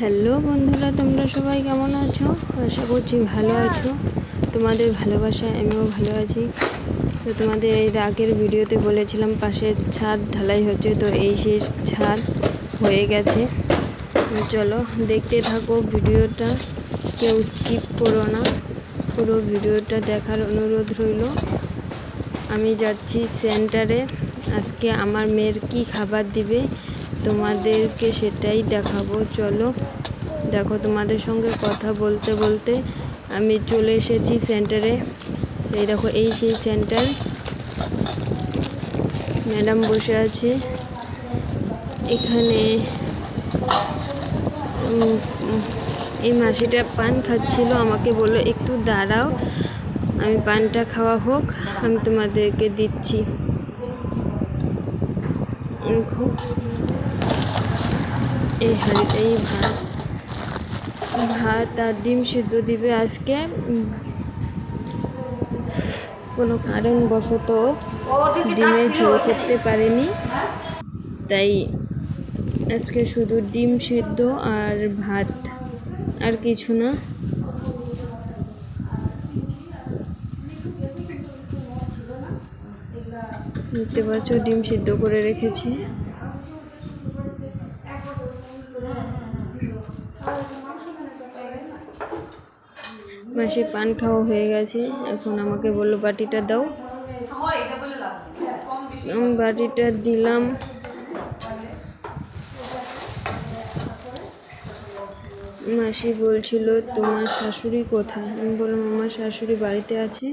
Hello বন্ধুরা, তোমরা সবাই কেমন আছো? আশা করছি ভালো আছো। তোমাদের ভালোবাসা আমিও ভালো আছি। তো তোমাদের এই আগের ভিডিওতে বলেছিলাম, পাশের ছাদ ঢালাই হচ্ছে, তো এই সেই ছাদ হয়ে গেছে। চলো দেখতে থাকো ভিডিওটা, কেউ স্কিপ করো না। পুরো ভিডিওটা দেখার অনুরোধ রইল। আমি যাচ্ছি সেন্টারে আজকে আমার মেয়ের কি খাবার দিবে? তোমাদেরকে সেটাই দেখাবো। চলো, দেখো তোমাদের সঙ্গে কথা বলতে বলতে আমি চলে এসেছি সেন্টারে এই দেখো, এই সেই সেন্টার ম্যাডাম বসে আছে। এখানে এই মাসিটা পান খাচ্ছিল, আমাকে বলল, একটু দাঁড়াও, আমি পানটা খাওয়া হোক, আমি তোমাদেরকে দিচ্ছি। দেখো এই হাঁড়িটাই ভাত। ভাত আর ডিম সিদ্ধ দিবে আজকে। কোনো কারণবশত ডিমের ঝোল করতে পারেনি। তাই আজকে শুধু ডিম সিদ্ধ আর ভাত, আর কিছু না। দেখতে পাচ্ছ, ডিম সিদ্ধ করে রেখেছি। মাসি পান খাওয়া হয়ে গেছে। এখন আমাকে বলল, বাটিটা দাও। আমি বাটিটা দিলাম। মাসি বলছিল, তোমার শাশুড়ি কোথায়? আমি বললাম, আমার শাশুড়ি বাড়িতে আছে।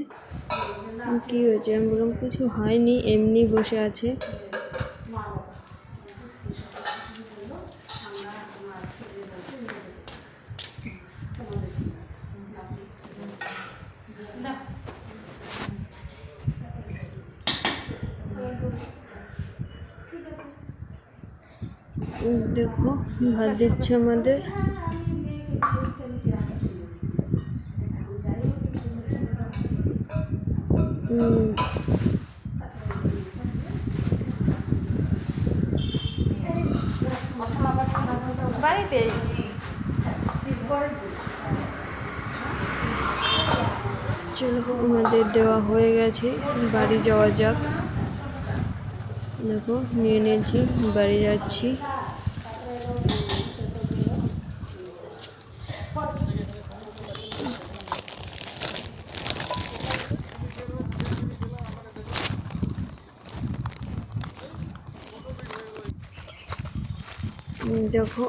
কি হয়েছে? আমি বললাম, কিছু হয়নি, এমনি বসে আছে। দেখো ভাত দিচ্ছে আমাদের। বাড়িতে? চলো আমাদের দেওয়া হয়ে গেছে। বাড়ি যাওয়া যাক। দেখো নিয়ে নিয়েছি বাড়ি যাচ্ছি। দেখো।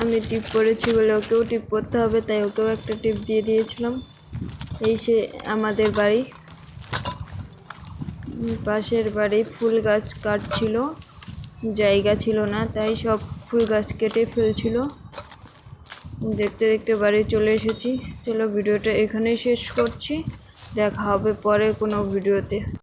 আমি টিপ করেছি বলে ওকেও টিপ করতে হবে, তাই ওকেও একটা টিপ দিয়ে দিয়েছিলাম। এই সে আমাদের বাড়ি। পাশের বাড়ি ফুল গাছ কাটছিল। জায়গা ছিল না, তাই সব ফুল গাছ কেটে ফেলছিল। দেখতে দেখতে বাড়ি চলে এসেছি। চলো ভিডিওটা এখানেই শেষ করছি। দেখা হবে পরে কোনো ভিডিওতে।